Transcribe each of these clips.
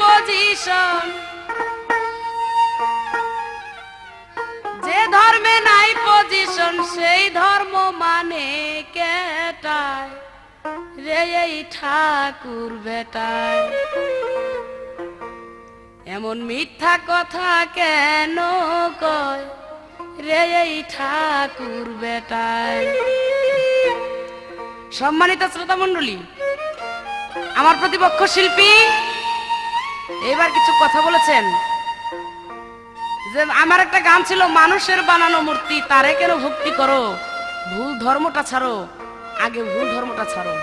Position যে ধর্মে নাই পজিশন সেই ধর্ম মানে কেটায় রে এই ঠাকুর বেটায়। এমন মিথ্যা কথা কেন কয় রে এই ঠাকুর বেটায়? সম্মানিত শ্রোতা মণ্ডলী আমার প্রতিপক্ষ শিল্পী এবার কিছু কথা বলেছেন? যে আমার একটা গান ছিল, মানুষের বানানো মূর্তি, তারে কেন ভক্তি করো? ভুল ধর্মটা ছাড়ো, আগে ভুল ধর্মটা ছাড়ো।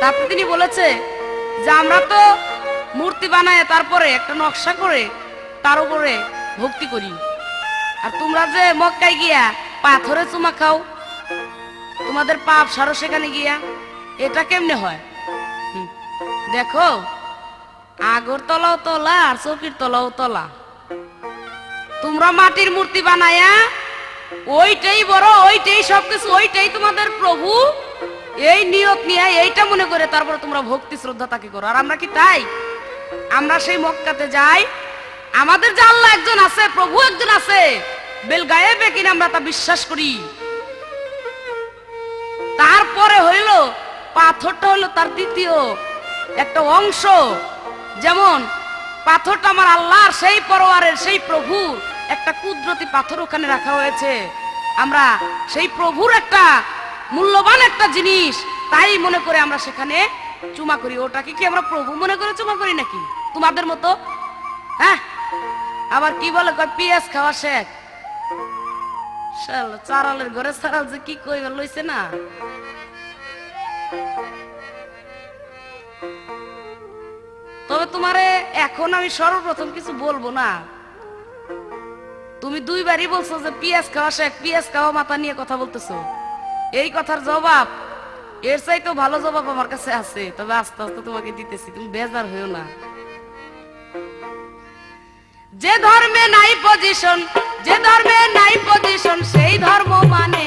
তারপর তিনি বলেছে যে, আমরা তো মূর্তি বানায়, তারপরে একটা নকশা করে, তার উপরে ভক্তি করি। আর তোমরা যে মক্কায় গিয়া পাথরে চুমা খাও, তোমাদের পাপ সারো সেখানে গিয়া, এটা কেমনে হয়? দেখো, আগর তলাও তলা আর চৌকির তলাও তলা। তোমরা মাটির মূর্তি বানায়া, ওইটাই বড়, ওইটাই সবকিছু, ওইটাই তোমাদের প্রভু। এই নিয়ত নিয়ে এইটা মনে করে তারপরে তোমরা ভক্তি শ্রদ্ধা তাকে করো। আর আমরা কি তাই? আমরা সেই মক্কাতে যাই। আমাদের যে আল্লাহ একজন আছে, প্রভু একজন আছে, বেল গায়েবে কিনা আমরা তা বিশ্বাস করি। তারপরে হইল, পাথরটা হইল তার দ্বিতীয়। একটা অংশ। যেমন, পাথরটা আমার আল্লাহর সেই পরোয়ারের সেই প্রভু একটা কুদরতি পাথর ওখানে রাখা হয়েছে। আমরা সেই প্রভুর একটা মূল্যবান একটা জিনিস, তাই মনে করে আমরা সেখানে চুমা করি। ওটাকে কি আমরা প্রভু মনে করে চুমা করি নাকি? তোমাদের মতো? হ্যাঁ? আবার কি বলে? পিয়াজ খাওয়া শেখ। চারালের ঘরে চারাল যে কি কইবার লইছে না? তবে তোমারে এখন আমি সর্বপ্রথম কিছু বলব না। তুমি দুইবারই বলছো যে পিয়াজ খাওয়া শেখ, পিয়াজ খাওয়া মাথা নিয়ে কথা বলতেছো। এই কথার জবাব, এর চাইতেও ভালো জবাব আমার কাছে আছে, তবে আস্তে আস্তে তোমাকে দিতেছি, তুমি বেজার হইও না। যে ধর্মে নাই পজিশন যে ধর্মে নাই পজিশন সেই ধর্ম মানে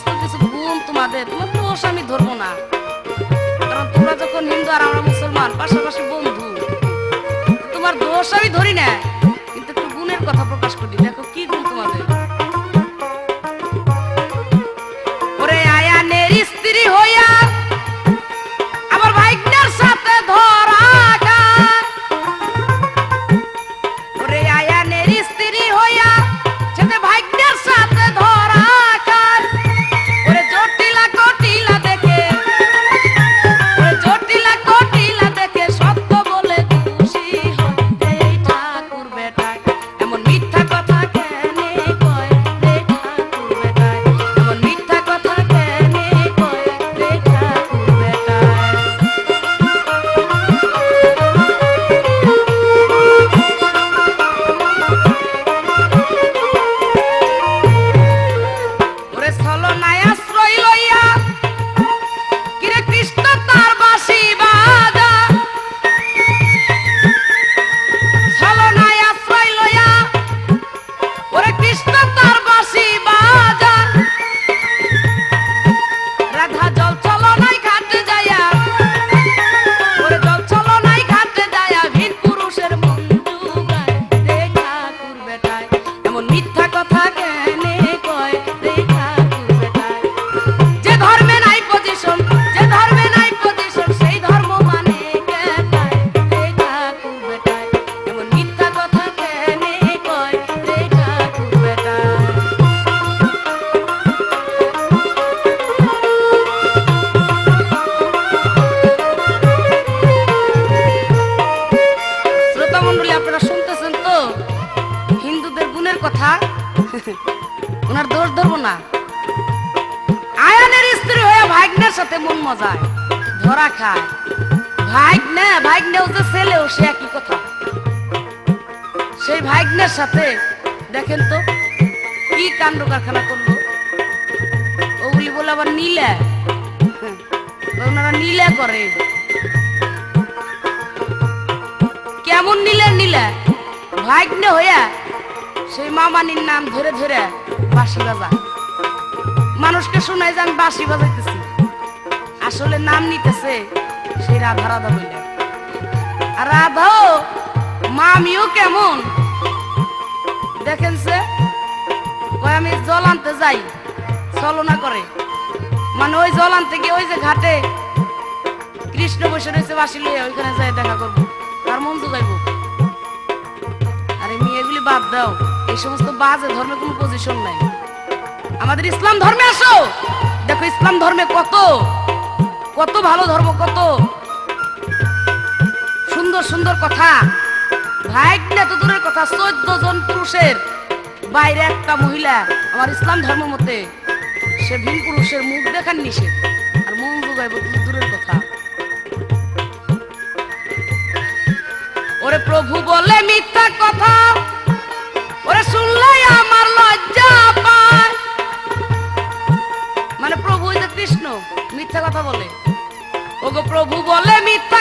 সমস্ত কিছু গুণ তোমাদের তোমার দোষ আমি ধরবো না কারণ তোমরা যখন হিন্দু আর আমরা মুসলমান পাশাপাশি বন্ধু তোমার দোষ আমি ধরি না কিন্তু একটু গুণের কথা প্রকাশ করি দেখো কি গুণ তোমাদের ওনার দোষ ধরবো না। আয়ানের স্ত্রী হয়ে ভাগ্নের সাথে মন মজায়, ধরা খায়। ভাগ্নে ভাগ্নেও যে ছেলেও সে একই কথা। সেই ভাগ্নের সাথে, দেখেন তো, কি কাণ্ড কারখানা করল? ওগুলি বলে আবার নীলা। ওনারা নীলা করে। কেমন নীলা নীলা? ভাগ্নে হইয়া সেই মামানির নাম ধরে ধরে বাঁশি বাজা মানুষকে শোনায় যে আমি বাঁশি বাজাইতেছি। আসলে নাম নিতেছে সেই রাধা রাধা বললে আর রাধাও মামিও কেমন? দেখেন সে আমি জল আনতে যাই চলনা করে। মানে ওই জল আনতে গিয়ে ওই যে ঘাটে কৃষ্ণ বসে রয়েছে বাসি লইয়া, ওইখানে যাই দেখা করব। তার মন তো যাইব। আরে মেয়েগুলি বাদ দাও। এই সমস্ত বাজে ধর্মে কোনো পজিশন নাই। আমাদের ইসলাম ধর্মে আসো। দেখো ইসলাম ধর্মে কত কত ভালো ধর্ম, কত সুন্দর সুন্দর কথা। ভাইগনা তো দূরের কথা, চোদ্দ জন পুরুষের বাইরে একটা মহিলা আমার ইসলাম ধর্ম মতে সে ভিন পুরুষের মুখ দেখার নিষেধ। আর মন যোগাইব দূরের কথা। ওরে প্রভু বলে মিথ্যা কথা। শুনলে আমার লজ্জা মানে প্রভু যে কৃষ্ণ মিথ্যা কথা বলে। ওগো প্রভু বলে মিথ্যা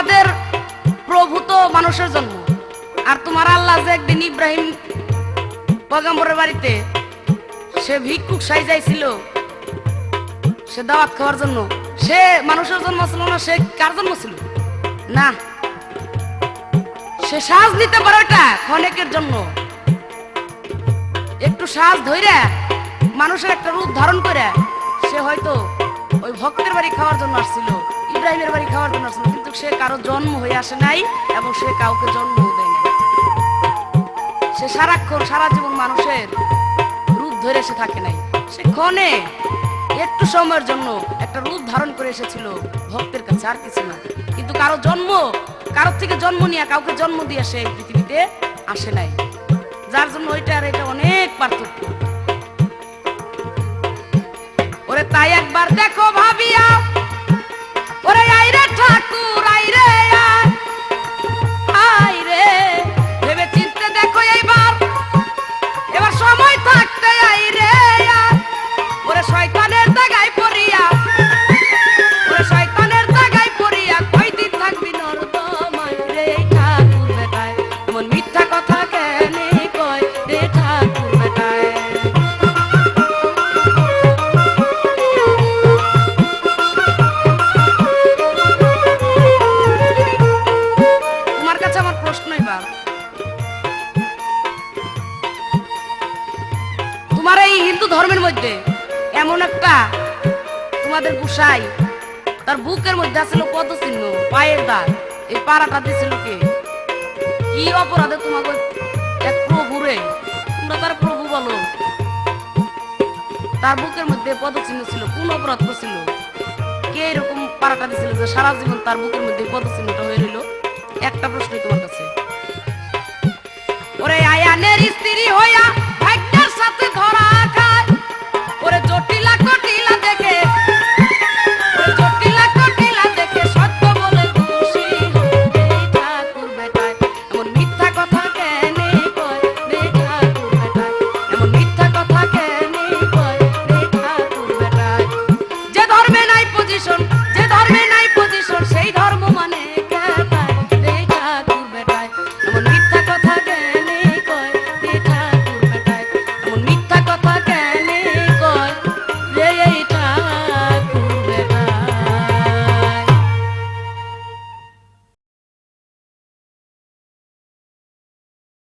আমাদের প্রভু তো মানুষের জন্ম আর তোমার আল্লাহ যে একদিন ইব্রাহিম পয়গম্বরের বাড়িতে সে ভিক্ষুক সাই যাইছিল সে দাওয়াত খাওয়ার জন্য, সে মানুষের জন্ম ছিল না, সে কার জন্ম ছিল? না। সে সাজ নিতে পারে ক্ষণেকের জন্য। একটু সাজ ধইরা মানুষের একটা রূপ ধারণ করে সে হয়তো ওই ভক্তের বাড়ি খাওয়ার জন্য আসছিল। ইব্রাহিমের বাড়ি খাওয়ার জন্য আসছিল কিন্তু সে কারও জন্ম হয়ে আসে নাই এবং সে কাউকে জন্ম দেয় নাই। সে সারাক্ষণ, সারা জীবন মানুষের রূপ ধরে সে থাকে নাই। সে ক্ষণে, একটু সময়ের জন্য একটা রূপ ধারণ করে এসেছিল ভক্তের কাছে, আর কিছু না। কিন্তু কারও জন্ম, কারোর থেকে জন্ম নিয়ে, কাউকে জন্ম দিয়ে সে এই পৃথিবীতে আসে নাই। যার জন্য ওইটা আর এটা অনেক পার্থক্য। ওরে তাই একবার দেখো ভাবিয়া ধর্মের মধ্যে, এমন একটা তোমাদের গুসাই, তার বুকের মধ্যে আছিল পদচিহ্ন, পায়ের দাগ, এই পাড়াটা দিছিল কে? কি অপরাধে তোমাকে এক প্রভুরে তোমরা তার প্রভু বলো। তার বুকের মধ্যে পদচিহ্ন ছিল, কোন অপরাধ করছিল? কে এরকম পাড়াটা দিছিল যে সারা জীবন তার বুকের মধ্যে পদচিহ্নটা হয়ে রইল? একটা প্রশ্নই তোমার কাছে। ওরে আয়ানের স্ত্রী হইয়া